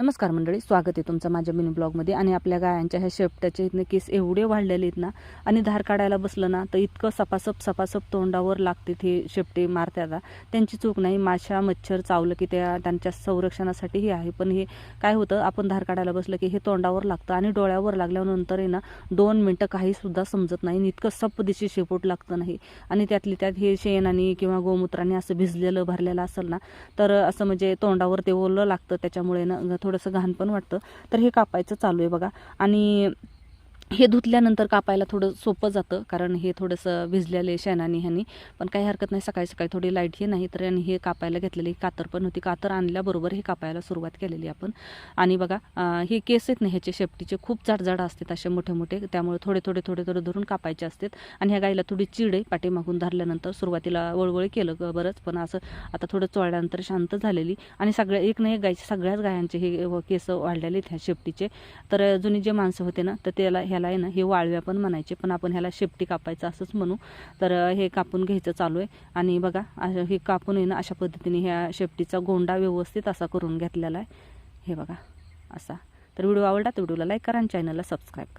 नमस्कार मंडळी स्वागत आहे तुमचं माझ्या मिनी ब्लॉगमध्ये आणि आपल्या गायांच्या ह्या शेपट्याचे इथनं केस एवढे वाढलेले आहेत ना आणि धार काढायला बसलं ना तर इतकं सपासप सपासप तोंडावर लागते ते शेपटे मारत्याला त्यांची चूक नाही माशा मच्छर चावलं की त्या त्यांच्या संरक्षणासाठी हे आहे. पण हे काय होतं आपण धार काढायला बसलं की हे तोंडावर लागतं आणि डोळ्यावर लागल्यानंतर आहे ना दोन मिनटं काहीसुद्धा समजत नाही आणि इतकं सप दिशी शेपूट लागतं नाही. आणि त्यातली त्यात हे शेणाने किंवा गोमूत्राने असं भिजलेलं भरलेलं असेल ना तर असं म्हणजे तोंडावर ते ओलं लागतं. त्याच्यामुळे ना थोडंसं घाण पण वाटतं. तर हे कापायचं चालू आहे बघा. आणि हे धुतल्यानंतर कापायला थोडं सोपं जातं कारण हे थोडंसं भिजलेले शेणाने ह्यानी. पण काही हरकत नाही सकाळी सकाळी थोडी लाइट हे नाही तर आणि हे कापायला घेतलेली कातर पण होती. कातर आणल्याबरोबर हे कापायला सुरुवात केलेली आपण. आणि बघा हे केस आहेत ना ह्याचे शेपटीचे खूप जाडजाड असतात असे मोठे मोठे त्यामुळे थोडे थोडे थोडे थोडे धरून कापायचे असतात. आणि ह्या गाईला थोडी चिड आहे पाठीमागून धरल्यानंतर सुरुवातीला वळवळ केलं बरंच. पण असं आता थोडं चोळल्यानंतर शांत झालेली. आणि सगळ्या एक ना एक गायचे सगळ्याच गायांचे हे केस वाढलेले आहेत ह्या शेपटीचे. तर जुनी जे माणसं होते ना तर त्याला ह्या ह्याला आहे ना हे वाळव्या पण म्हणायचे पण आपण ह्याला शेपटी कापायचं असंच म्हणू. तर हे कापून घ्यायचं चालू आहे. आणि बघा हे कापून आहे ना अशा पद्धतीने ह्या शेपटीचा गोंडा व्यवस्थित असा करून घेतलेला आहे. हे बघा असा. तर व्हिडिओ आवडला तर व्हिडिओला लाईक करा आणि चॅनलला सबस्क्राईब करा.